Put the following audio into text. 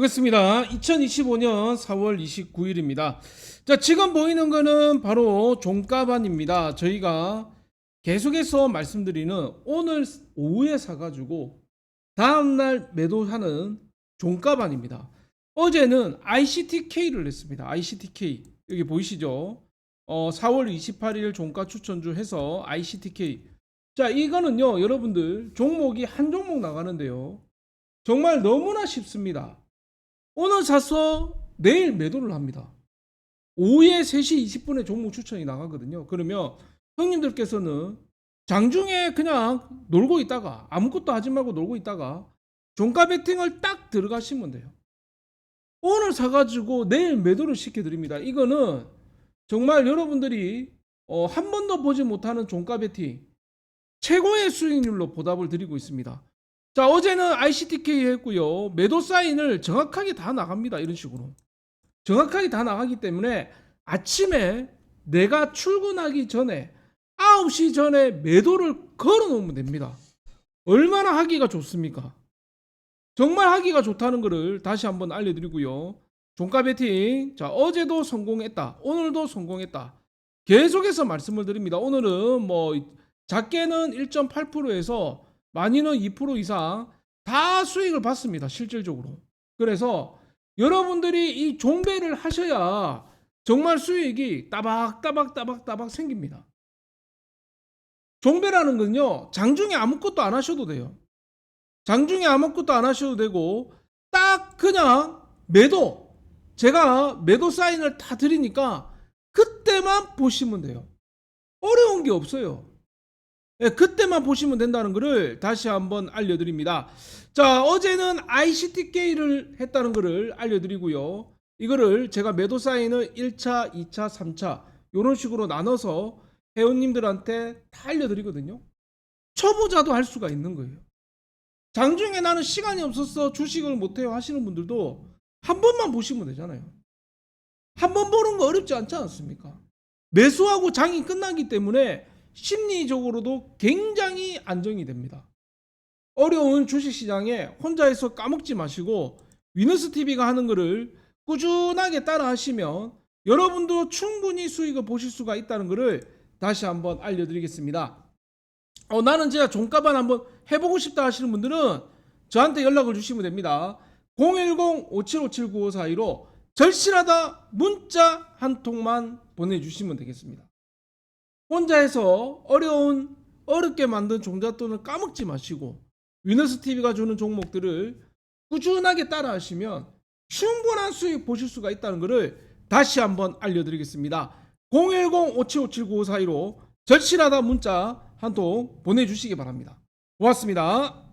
반갑습니다. 2025년 4월 29일입니다. 자, 지금 보이는 거는 바로 종가반입니다. 저희가 계속해서 말씀드리는 오늘 오후에 사가지고 다음날 매도하는 종가반입니다. 어제는 ICTK를 냈습니다. ICTK. 여기 보이시죠? 어, 4월 28일 종가 추천주 해서 ICTK. 자, 이거는요, 여러분들 종목이 한 종목 나가는데요. 정말 너무나 쉽습니다. 오늘 사서 내일 매도를 합니다. 오후에 3시 20분에 종목 추천이 나가거든요. 그러면 형님들께서는 장중에 그냥 놀고 있다가 아무것도 하지 말고 놀고 있다가 종가 베팅을 딱 들어가시면 돼요. 오늘 사가지고 내일 매도를 시켜드립니다. 이거는 정말 여러분들이 어, 한 번도 보지 못하는 종가 베팅 최고의 수익률로 보답을 드리고 있습니다. 자, 어제는 ICTK 했고요. 매도 사인을 정확하게 다 나갑니다. 이런 식으로. 정확하게 다 나가기 때문에 아침에 내가 출근하기 전에 9시 전에 매도를 걸어 놓으면 됩니다. 얼마나 하기가 좋습니까? 정말 하기가 좋다는 것을 다시 한번 알려드리고요. 종가 베팅. 자, 어제도 성공했다. 오늘도 성공했다. 계속해서 말씀을 드립니다. 오늘은 뭐 작게는 1.8%에서 많이는 2% 이상 다 수익을 받습니다. 실질적으로. 그래서 여러분들이 이 종배를 하셔야 정말 수익이 따박따박 따박 따박 생깁니다. 종배라는 건요, 장중에 아무것도 안 하셔도 돼요. 장중에 아무것도 안 하셔도 되고, 딱 그냥 매도, 제가 매도 사인을 다 드리니까 그때만 보시면 돼요. 어려운 게 없어요. 예, 그때만 보시면 된다는 것을 다시 한번 알려드립니다. 자, 어제는 ICTK를 했다는 것을 알려드리고요. 이거를 제가 매도 사인을 1차, 2차, 3차 이런 식으로 나눠서 회원님들한테 다 알려드리거든요. 초보자도 할 수가 있는 거예요. 장중에 나는 시간이 없어서 주식을 못해요 하시는 분들도 한 번만 보시면 되잖아요. 한 번 보는 거 어렵지 않지 않습니까? 매수하고 장이 끝나기 때문에 심리적으로도 굉장히 안정이 됩니다. 어려운 주식시장에 혼자서 까먹지 마시고 위너스 TV가 하는 것을 꾸준하게 따라 하시면 여러분도 충분히 수익을 보실 수가 있다는 것을 다시 한번 알려드리겠습니다. 어, 나는 진짜 종가반 한번 해보고 싶다 하시는 분들은 저한테 연락을 주시면 됩니다. 010-5757-9542로 절실하다 문자 한 통만 보내주시면 되겠습니다. 혼자 해서 어려운 어렵게 만든 종잣돈을 까먹지 마시고 위너스 TV가 주는 종목들을 꾸준하게 따라 하시면 충분한 수익 보실 수가 있다는 것을 다시 한번 알려드리겠습니다. 010-5757-9542로 절실하다 문자 한 통 보내주시기 바랍니다. 고맙습니다.